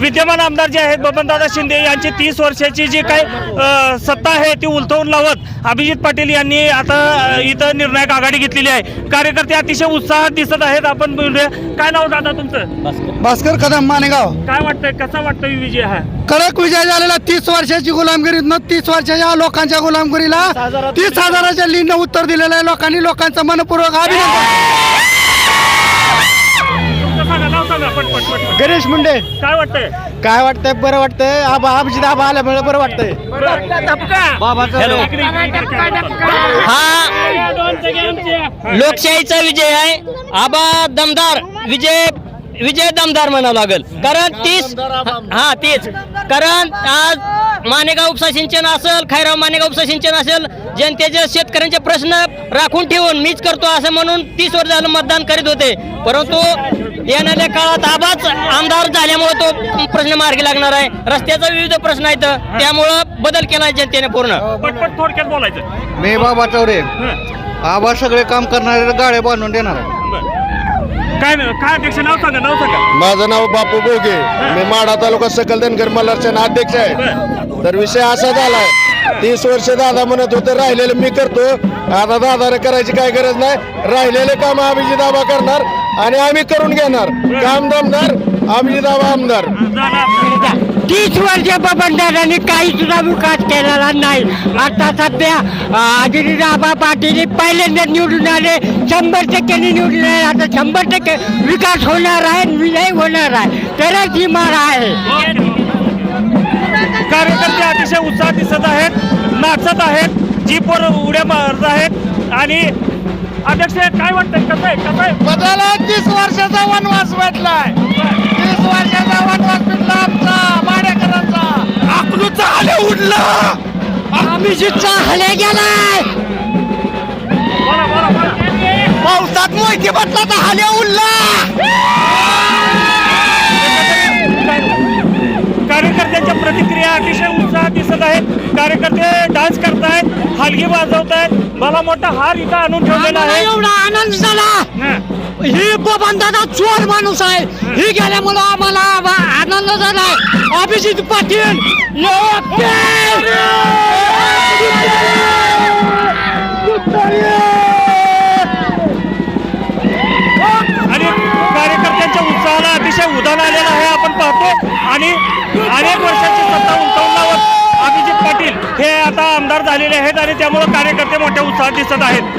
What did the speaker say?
विद्यमान आमदार जे आहेत बबनदादा शिंदे यांची तीस वर्षाची जी काय सत्ता आहे ती उलथवून लावत अभिजित पाटील यांनी आता इथं निर्णायक आघाडी घेतलेली आहे. कार्यकर्ते अतिशय उत्साहात दिसत आहेत. आपण बोलूया. काय नाव दादा तुमचं? भास्कर. कदम मानेगाव. काय वाटतंय? कसा वाटतोय विजय हा? कडक विजय झालेला. तीस वर्षाची गुलामगिरीतनं तीस वर्षाच्या लोकांच्या गुलामगिरीला तीस हजाराच्या लीनं उत्तर दिलेलं आहे. लोकांनी लोकांचं मनपूर्वक अभिनंदन. गणेश मुंडे. काय वाटतंय? काय वाटतंय? बरं वाटतंय. आबा अभिजित आबा आल्यामुळे बरं वाटतंय. हा. लोकशाहीचा विजय आहे. आबा दमदार. विजय विजय दमदार म्हणावं लागेल. कारण तीस हा तेच. कारण आज मानेगाव उपसा सिंचन असेल खैराव मानेगाव उपसा सिंचन असेल जनतेचे शेतकऱ्यांचे प्रश्न राखून ठेवून मीच करतो असं म्हणून तीस वर्ष झालं मतदान करीत होते. परंतु येणाऱ्या काळात आबाच आमदार झाल्यामुळे तो प्रश्न मार्गी लागणार आहे. रस्त्याचा विविध प्रश्न आहेत. त्यामुळं बदल केला जनतेने पूर्ण. पटपट थोडक्यात बोलायचं. मी बाबा चौरे हं. आबा सगळे काम करणारे गाड्या बांधून देणार आहे. काय काय अध्यक्ष नाव सांगा नाव सांगा. माझं नाव बापू बोगे. मी माढा तालुका सकल धनगर मल्हारसेना अध्यक्ष आहे. तर विषय असा झालाय तीस वर्ष दादा म्हणत होते राहिलेलं मी करतो. आता दादाने करायची काय गरज नाही. राहिलेले काम अभिजित आबा करणार. आणि आम्ही करून घेणार. काम दमदार अभिजित आबा आमदार. तीस वर्ष बबनदादांनी काही सुद्धा विकास केलेला नाही. आता सध्या आदिराबा पाटील पहिल्यांदा निवडून आले. शंभर टक्क्यांनी निवडून आले. आता शंभर टक्के विकास होणार आहे विजय होणार आहे. तरच ही मार आहे. कार्यकर्ते अतिशय उत्साहात दिसत आहेत नाचत आहेत जीपवर उड्या मारत आहेत आणि अध्यक्ष काय वाटतंय? कसं आहे? कसं आहे? बदला तीस वर्षाचा वनवास भेटलाय. तीस वर्षाचा वनवास भेटला आमचा माडेकरांचा अकलूचा आले उडला. अभिजितचा हले गेलाय. बोला बोला बोला. पावसात मोहिती बसला तर हाल्या उरला कार्यकर्त्यांच्या प्रतिक्रिया अतिशय उत्साहात दिसत आहेत. कार्यकर्ते डान्स करतायत. हलगी वाजवत आहेत मला मोठा हार इथं आणून ठेवलेला आम्हाला आहे. एवढा आनंद झाला. हं. ही बबनदादा चोर माणूस आहे. ही गेल्यामुळं आम्हाला आनंद झालाय अभिजित पाटील आणि कार्यकर्त्यांच्या उत्साहाला अतिशय उदाहरण आलेलं आहे. आपण पाहतो. आणि अनेक वर्षांची सत्ता उलटवून उत्साहात दिसत आहेत